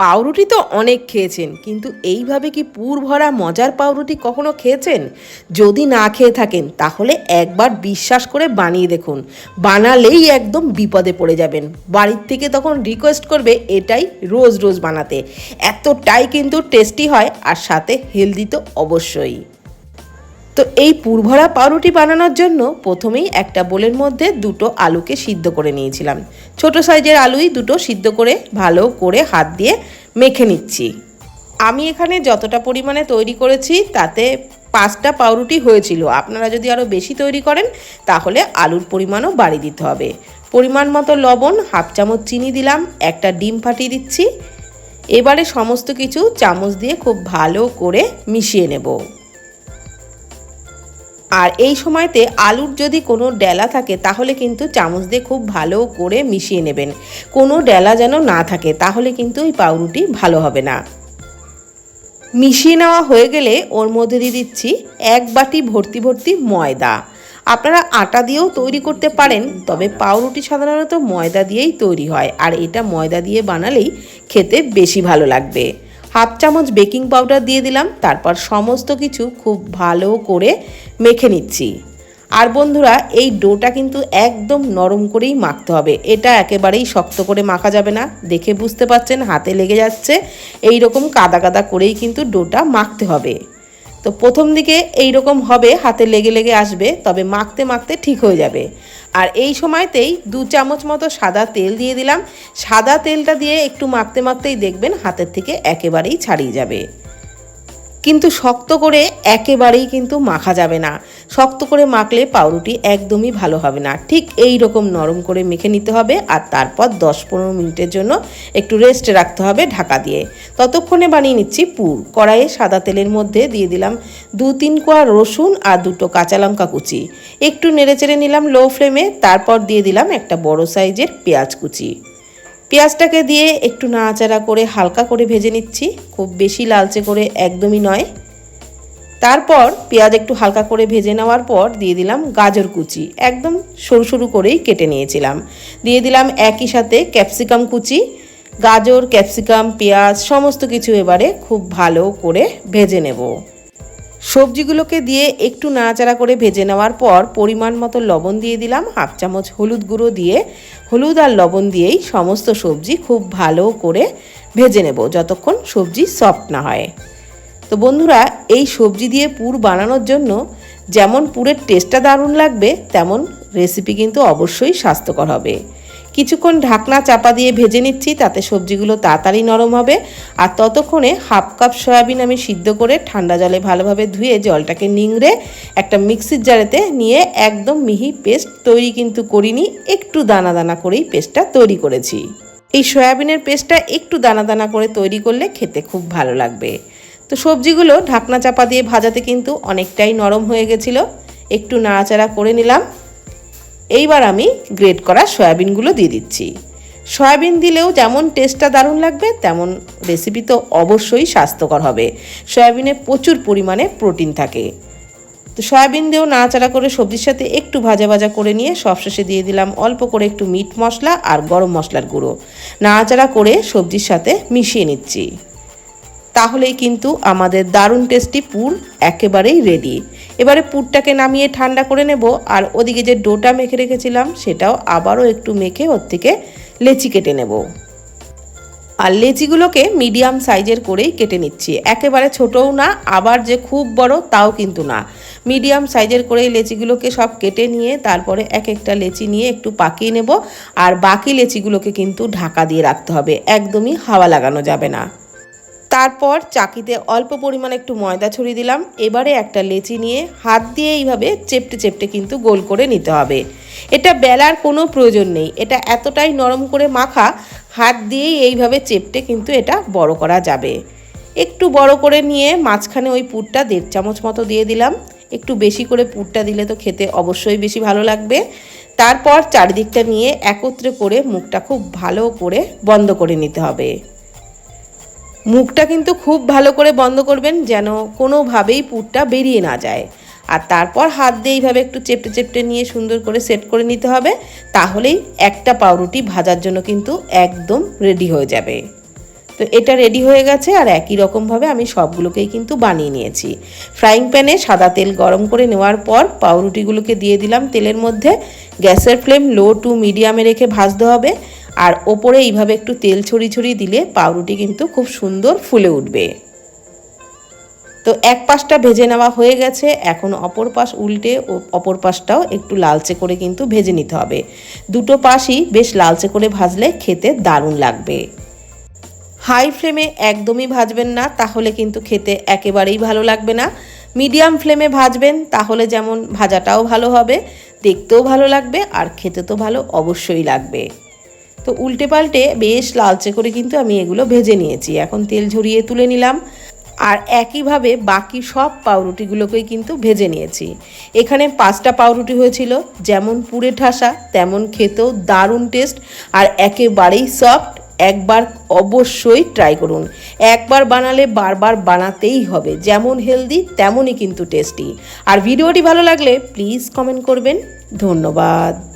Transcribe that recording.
পাউরুটি তো অনেক খেয়েছেন, কিন্তু এইভাবে কি পুর ভরা মজার পাউরুটি কখনো খেয়েছেন? যদি না খেয়ে থাকেন, তাহলে একবার বিশ্বাস করে বানিয়ে দেখুন। বানালেই একদম বিপদে পড়ে যাবেন। বাড়ির থেকে তখন রিকোয়েস্ট করবে এটাই রোজ রোজ বানাতে। এতটাই কিন্তু টেস্টি হয়, আর সাথে হেলদি তো অবশ্যই। তো এই পুরভরা পাউরুটি বানানোর জন্য প্রথমেই একটা বোলের মধ্যে দুটো আলুকে সিদ্ধ করে নিয়েছিলাম। ছোট সাইজের আলুই দুটো সিদ্ধ করে ভালো করে হাত দিয়ে মেখে নিচ্ছি। আমি এখানে যতটা পরিমাণে তৈরি করেছি তাতে পাঁচটা পাউরুটি হয়েছিল। আপনারা যদি আরও বেশি তৈরি করেন, তাহলে আলুর পরিমাণও বাড়িয়ে দিতে হবে। পরিমাণ মতো লবণ, হাফ চামচ চিনি দিলাম, একটা ডিম ফাটিয়ে দিচ্ছি। এবারে সমস্ত কিছু চামচ দিয়ে খুব ভালো করে মিশিয়ে নেব। আর এই সময়তে আলুর যদি কোনো ডেলা থাকে, তাহলে কিন্তু চামচ দিয়ে খুব ভালো করে মিশিয়ে নেবেন। কোনো ডেলা যেন না থাকে, তাহলে কিন্তু এই পাউরুটি ভালো হবে না। মিশিয়ে নেওয়া হয়ে গেলে ওর মধ্যে দিয়ে দিচ্ছি এক বাটি ভর্তি ভর্তি ময়দা। আপনারা আটা দিয়েও তৈরি করতে পারেন, তবে পাউরুটি সাধারণত ময়দা দিয়েই তৈরি হয়, আর এটা ময়দা দিয়ে বানালেই খেতে বেশি ভালো লাগবে। হাফ চামচ বেকিং পাউডার দিয়ে দিলাম, তারপর সমস্ত কিছু খুব ভালো করে মেখে নিচ্ছি। আর বন্ধুরা, এই ডোটা কিন্তু একদম নরম করেই মাখতে হবে। এটা একেবারেই শক্ত করে মাখা যাবে না। দেখে বুঝতে পাচ্ছেন হাতে লেগে যাচ্ছে। এই রকম কাদা কাদা করেই কিন্তু ডোটা মাখতে হবে। তো প্রথম দিকে এই রকম হবে, হাতে লেগে লেগে আসবে, তবে মাখতে মাখতে ঠিক হয়ে যাবে। আর এই সময়তেই দু চামচ মতো সাদা তেল দিয়ে দিলাম। সাদা তেলটা দিয়ে একটু মাখতে মাখতেই দেখবেন হাতের থেকে একেবারেই ছাড়িয়ে যাবে। কিন্তু শক্ত করে একেবারেই কিন্তু মাখা যাবে না। শক্ত করে মাখলে পাউরুটি একদমই ভালো হবে না। ঠিক এই রকম নরম করে মেখে নিতে হবে আর তারপর দশ পনেরো মিনিটের জন্য একটু রেস্টে রাখতে হবে ঢাকা দিয়ে। ততক্ষণে বানিয়ে নিচ্ছি পুর। কড়াইয়ে সাদা তেলের মধ্যে দিয়ে দিলাম দু তিন কোয়া রসুন আর দুটো কাঁচা লঙ্কা কুচি। একটু নেড়েচেড়ে নিলাম লো ফ্লেমে তারপর দিয়ে দিলাম একটা বড় সাইজের পেঁয়াজ কুচি। পেঁয়াজটাকে দিয়ে একটু নাড়াচাড়া করে হালকা করে ভেজে নিচ্ছি। খুব বেশি লালচে করে একদমই নয়। তারপর পেঁয়াজ একটু হালকা করে ভেজে নেওয়ার পর দিয়ে দিলাম গাজর কুচি। একদম সরু সরু করেই কেটে নিয়েছিলাম। দিয়ে দিলাম একই সাথে ক্যাপসিকাম কুচি, গাজর, ক্যাপসিকাম, পেঁয়াজ, সমস্ত কিছু এবারে খুব ভালো করে ভেজে নেব। সবজিগুলোকে দিয়ে একটু নাড়াচাড়া করে ভেজে নেওয়ার পর পরিমাণ মতো লবণ দিয়ে দিলাম, হাফ চামচ হলুদ গুঁড়ো দিয়ে। হলুদ আর লবণ দিয়েই সমস্ত সবজি খুব ভালো করে ভেজে নেব যতক্ষণ সবজি সফট না হয়। তো বন্ধুরা, এই সবজি দিয়ে পুর বানানোর জন্য যেমন পুরের টেস্টটা দারুণ লাগবে, তেমন রেসিপি কিন্তু অবশ্যই স্বাস্থ্যকর হবে। কিছুক্ষণ ঢাকনা চাপা দিয়ে ভেজে নিচ্ছি, তাতে সবজিগুলো তাড়াতাড়ি নরম হবে। আর ততক্ষণে হাফ কাপ সয়াবিন আমি সিদ্ধ করে ঠান্ডা জলে ভালোভাবে ধুয়ে জলটাকে নিংড়ে একটা মিক্সির জারেতে নিয়ে একদম মিহি পেস্ট তৈরি কিন্তু করিনি, একটু দানা দানা করেই পেস্টটা তৈরি করেছি। এই সয়াবিনের পেস্টটা একটু দানা দানা করে তৈরি করলে খেতে খুব ভালো লাগবে। তো সবজিগুলো ঢাকনা চাপা দিয়ে ভাজাতে কিন্তু অনেকটাই নরম হয়ে গেছিল। একটু নাড়াচাড়া করে নিলাম। এইবার আমি গ্রেট করা সয়াবিনগুলো দিয়ে দিচ্ছি। সয়াবিন দিলেও যেমন টেস্টটা দারুণ লাগবে, তেমন রেসিপি তো অবশ্যই স্বাস্থ্যকর হবে। সয়াবিনে প্রচুর পরিমাণে প্রোটিন থাকে। তো সয়াবিন দিয়েও নাড়াচাড়া করে সবজির সাথে একটু ভাজা ভাজা করে নিয়ে সবশেষে দিয়ে দিলাম অল্প করে একটু মিট মশলা আর গরম মশলার গুঁড়ো। নাড়াচাড়া করে সবজির সাথে মিশিয়ে নিচ্ছি। তাহলেই কিন্তু আমাদের দারুণ টেস্টি পুর একেবারেই রেডি এবারে পুরটাকে নামিয়ে ঠান্ডা করে নেব, আর ওদিকে যে ডোটা মেখে রেখেছিলাম সেটাও আবারও একটু মেখে ওর থেকে লেচি কেটে নেব। আর লেচিগুলোকে মিডিয়াম সাইজের করেই কেটে নিচ্ছি। একেবারে ছোটও না, আবার যে খুব বড় তাও কিন্তু না। মিডিয়াম সাইজের করেই লেচিগুলোকে সব কেটে নিয়ে তারপরে এক একটা লেচি নিয়ে একটু পাকিয়ে নেব, আর বাকি লেচিগুলোকে কিন্তু ঢাকা দিয়ে রাখতে হবে। একদমই হাওয়া লাগানো যাবে না। তারপর চাকিতে অল্প পরিমাণে একটু ময়দা ছড়িয়ে দিলাম। এবারে একটা লেচি নিয়ে হাত দিয়ে এইভাবে চেপটে চেপটে কিন্তু গোল করে নিতে হবে। এটা বেলার কোনো প্রয়োজন নেই। এটা এতটাই নরম করে মাখা, হাত দিয়েই এইভাবে চেপটে কিন্তু এটা বড় করা যাবে। একটু বড় করে নিয়ে মাঝখানে ওই পুরটা দেড় চামচ মতো দিয়ে দিলাম। একটু বেশি করে পুরটা দিলে তো খেতে অবশ্যই বেশি ভালো লাগবে। তারপর চারিদিকটা নিয়ে একত্রে করে মুখটা খুব ভালো করে বন্ধ করে নিতে হবে। মুখটা কিন্তু খুব ভালো করে বন্ধ করবেন যেন কোনোভাবেই পুরটা বেরিয়ে না যায়। আর তারপর হাত দিয়ে এইভাবে একটু চেপটে চেপটে নিয়ে সুন্দর করে সেট করে নিতে হবে, তাহলেই একটা পাউরুটি ভাজার জন্য কিন্তু একদম রেডি হয়ে যাবে। তো এটা রেডি হয়ে গেছে আর একই রকমভাবে আমি সবগুলোকেই কিন্তু বানিয়ে নিয়েছি। ফ্রাইং প্যানে সাদা তেল গরম করে নেওয়ার পর পাউরুটিগুলোকে দিয়ে দিলাম তেলের মধ্যে। গ্যাসের ফ্লেম লো টু মিডিয়ামে রেখে ভাজতে হবে। আর ওপরে এইভাবে একটু তেল ছড়িয়ে ছড়িয়ে দিলে পাউরুটি কিন্তু খুব সুন্দর ফুলে উঠবে। তো এক পাশটা ভেজে নেওয়া হয়ে গেছে, এখন অপর পাশ উল্টে ও অপর পাশটাও একটু লালচে করে কিন্তু ভেজে নিতে হবে। দুটো পাশই বেশ লালচে করে ভাজলে খেতে দারুণ লাগবে। হাই ফ্লেমে একদমই ভাজবেন না, তাহলে কিন্তু খেতে একেবারেই ভালো লাগবে না। মিডিয়াম ফ্লেমে ভাজবেন, তাহলে যেমন ভাজাটাও ভালো হবে, দেখতেও ভালো লাগবে, আর খেতে তো ভালো অবশ্যই লাগবে। তো উল্টে পাল্টে বেশ লালচে করে কিন্তু আমি এগুলো ভেজে নিয়েছি। এখন তেল ঝরিয়ে তুলে নিলাম। আর একইভাবে বাকি সব পাউরুটিগুলোকেই কিন্তু ভেজে নিয়েছি। এখানে পাঁচটা পাউরুটি হয়েছিল, যেমন পুরে ঠাসা, তেমন খেতেও দারুণ টেস্ট আর একেবারেই সফট একবার অবশ্যই ট্রাই করুন। একবার বানালে বারবার বানাতেই হবে, যেমন হেলদি তেমনই কিন্তু টেস্টি আর ভিডিওটি ভালো লাগলে প্লিজ কমেন্ট করবেন। ধন্যবাদ।